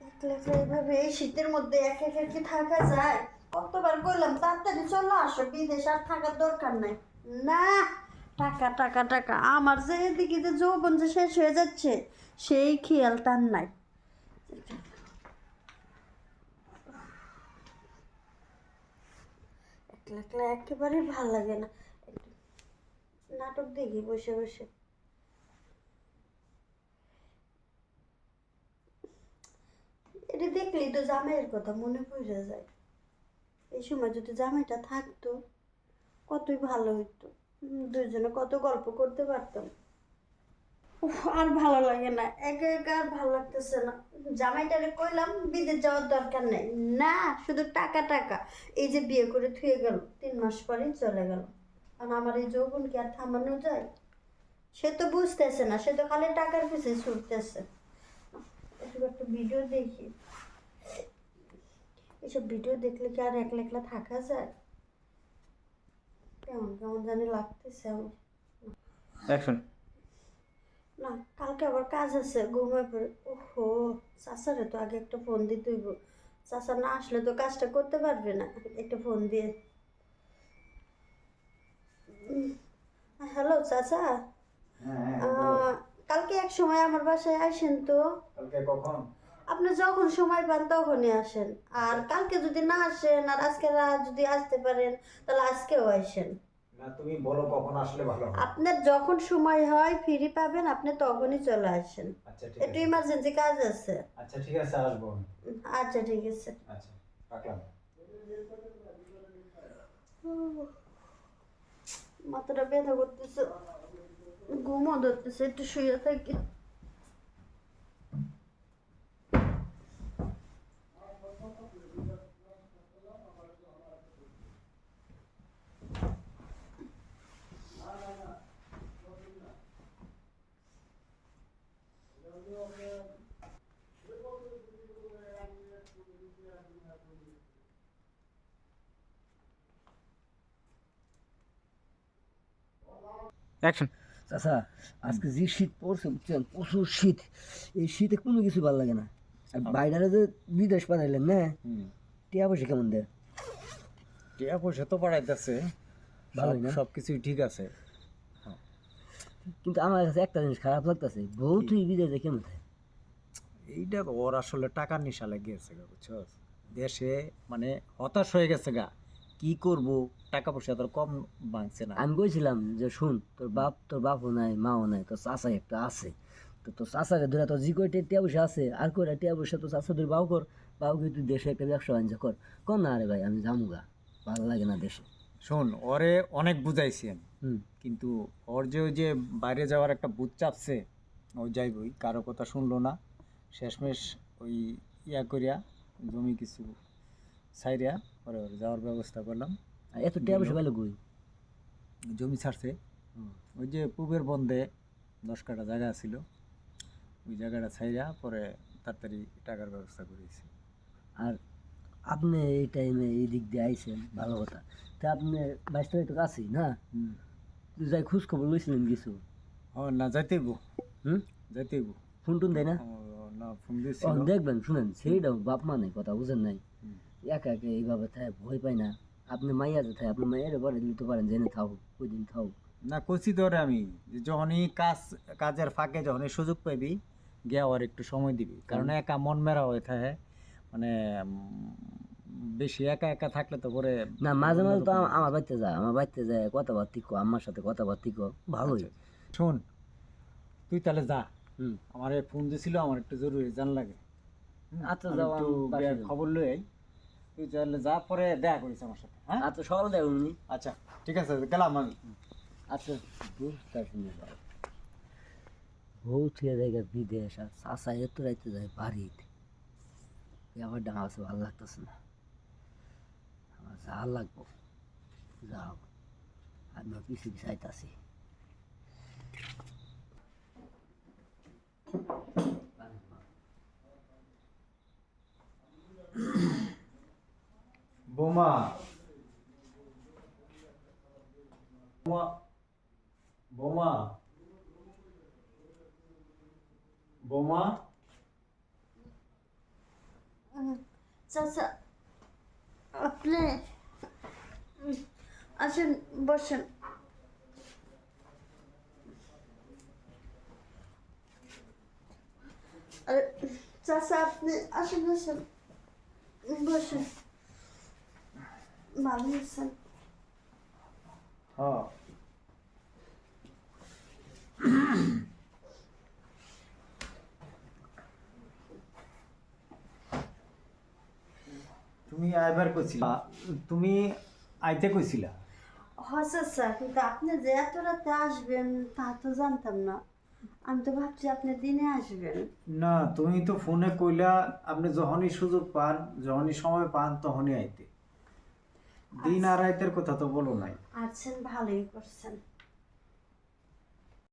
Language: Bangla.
একলা এভাবে শীতের মধ্যে একা একা কি থাকা যায়? কতবার বললাম, তাড়াতাড়ি চলে আসো, বিদেশ আর থাকার দরকার নাই। না, টাকা টাকা টাকা। আমার যে এদিকে যে যৌবন যে শেষ হয়ে যাচ্ছে, সেই খেয়াল তার নাই। একলা একলা একেবারেই ভালো লাগে না। নাটক দেখি বসে বসে। এটা দেখলেই তো জামাইয়ের কথা মনে পড়ে যায়। এই সময় যদি জামাইটা থাকতো কতই ভালো হতো উম, দুইজনে কত গল্প করতে পারতাম। আর ভালো লাগে না। একা একা আর ভালো লাগতেছে না। জামাইটারে কইলাম বিদেশ যাওয়ার দরকার নেই। না শুধু টাকা টাকা। এই যে বিয়ে করে থুয়ে গেল তিন মাস পরেই চলে গেল। আর আমার এই যৌবন কি আর থামানো যায়? সে তো বুঝতেছে না সে তো খালি টাকার পিছিয়ে ছুটতেছে। একটু ভিডিও দেখি। এসব ভিডিও দেখলে কি আর একলা একলা থাকা যায়? কেমন কেমন জানি লাগতেছে আমার। অ্যাকশন। না কালকে আবার কাজ আছে ঘুমায় পড়ে। ওহো চাচারে তো আগে একটা ফোন দিতে হইব। চাচা না আসলে তো কাজটা করতে পারবে না একটা ফোন দিয়ে। হ্যালো চাচা। হ্যাঁ আহ, কালকে এক সময় আমার বাসায় আসেন তো। কালকে কখন? আপনি যখন সময় পান তখনই আসেন। আর কালকে যদি না আসেন আর আজকে রাত যদি আসতে পারেন তাহলে আজকেও আসেন। না তুমি বলো কখন আসলে ভালো আপনার যখন সময় হয় ফ্রি পাবেন আপনি তখনই চলে আসেন। আচ্ছা ঠিক একটু আছে। ইমার্জেন্সি কাজ আছে। আচ্ছা ঠিক আছে আসব আমি। আচ্ছা ঠিক আছে। আচ্ছা রাখলাম। মাথাটা ব্যথা করতেছে ঘুমও ধরতেছে একটু শুয়ে থাকি। অ্যাকশন চাচা আজকে যে শীত পড়ছে বুঝছেন? প্রচুর শীত। এই শীতে কোনো কিছু ভালো লাগে না। আর বাইরে যে বিদেশ পাঠাইলেন না? টিয়া পয়সা কেমন দেয়? টিয়া পয়সা তো বাড়াইতেছে। ভালোই না? সব কিছুই ঠিক আছে। কিন্তু আমার কাছে একটা জিনিস খারাপ লাগতেছে। বউ তুই বিদেশে কেমন থাকে? এইটা ওর আসলে টাকার নেশা লেগেছে গা বুঝছ? দেশে মানে হতাশ হয়ে গেছে গা। কি করব? টাকা পয়সা তোর কম বাঁচছে না। আমি কইছিলাম যে শুন তোর বাপ তোর বাপও নাই মাও নাই তোর চাচা একটা আছে। তো তোর চাচাকে ধরে তোর জি কয়টা টিয়া পয়সা আছে আর কয়টা টিয়া পয়সা তোর চাচা ধরে বাউ কর বাউকে তুই দেশে একটা ব্যবসা বাণিজ্য কর। কর না আরে ভাই আমি যামুগা ভালো লাগে না দেশে। শোন ওরে অনেক বুঝাইছি আমি। কিন্তু ওর যে ওই যে বাইরে যাওয়ার একটা বুথ চাপছে ও যাইবই কারও কথা শুনলো না। শেষমেশ ওই ইয়া করিয়া জমি কিছু সাইরিয়া পরে যাওয়ার ব্যবস্থা করলাম। আর এত টিয়া পয়সা পেলে কই? জমি ছাড়ছে। ওই যে পূবের বন্ধে দশ কাটা জায়গা ছিল ওই জায়গাটা ছাইরা পরে তাড়াতাড়ি টাকার ব্যবস্থা করেছি আর আপনি এই টাইমে এই দিক দিয়ে আইছেন ভালো কথা। তা আপনি বাইশ তারিখ তো কাছেই না? তুই যাই খোঁজ খবর লইছিলেন কিছু? ও না যাইতেইব হুম? যাইতেইব ফোন টোন দেয় না? ও, না ফোন ও দেখবেন শুনেন সেইটাও বাপ মা নেই কথা বুঝেন নাই। একা একা এইভাবে থাকে ভয় পাই না। আপনি মাইয়া যে থাকে আপনি মাইয়ারে পরে দিতে পারেন জেনে থাও ওই দিন থাও না কচি ধরে আমি যে যখনই কাজ কাজের ফাঁকে যখনই সুযোগ পাইবি গিয়া ওর একটু সময় দিবি। কারণ একা মন মেরা হয়ে থাকে মানে বেশি একা একা থাকলে তো পরে না মাঝে মাঝে তো আমার বাড়িতে যায় আমার বাড়িতে যায় কথাবার্তি কো আমার সাথে কথাবার্তি কো ভালোই। শোন তুই তাহলে যা। হুম। আমার ফোন দিছিল আমার একটু জরুরি জান লাগে। আচ্ছা, যাও। খবর লই। তুই তাহলে যা পরে দেখা করিস আমার সাথে হ্যাঁ? আচ্ছা সকাল দেয় উনি। আচ্ছা ঠিক আছে গেলাম আমি। আচ্ছা বুঝতে শুনে যাও। বউ থুয়ে জায়গা বিদেশ আর চাষা এত রাইতে যায় বাড়িতে। আমার ডাঙা আছে ভালো লাগতেছে না। আমার যা লাগবো যাও। আমি পিছু পিছাইতাছি বোমা বোমা বোমা বোমা উম, চাচা আপনি উম, আসেন বসেন আরে চাচা আপনি আসেন আসেন বসেন ভালো আছেন হ্যাঁ তুমি আইবার কইছিলা? তুমি আইতে কইছিলা? হচ্ছে স্যার কিন্তু আপনি যে এত রাতে আসবেন তা তো জানতাম না। আমি তো ভাবছি আপনি দিনে আসবেন। না তুমি তো ফোনে কইলা আপনি যখনই সুযোগ পান যখনই সময় পান তখনই আইতে। দিন আর রাতের কথা তো বলো নাই। আছেন ভালোই করছেন।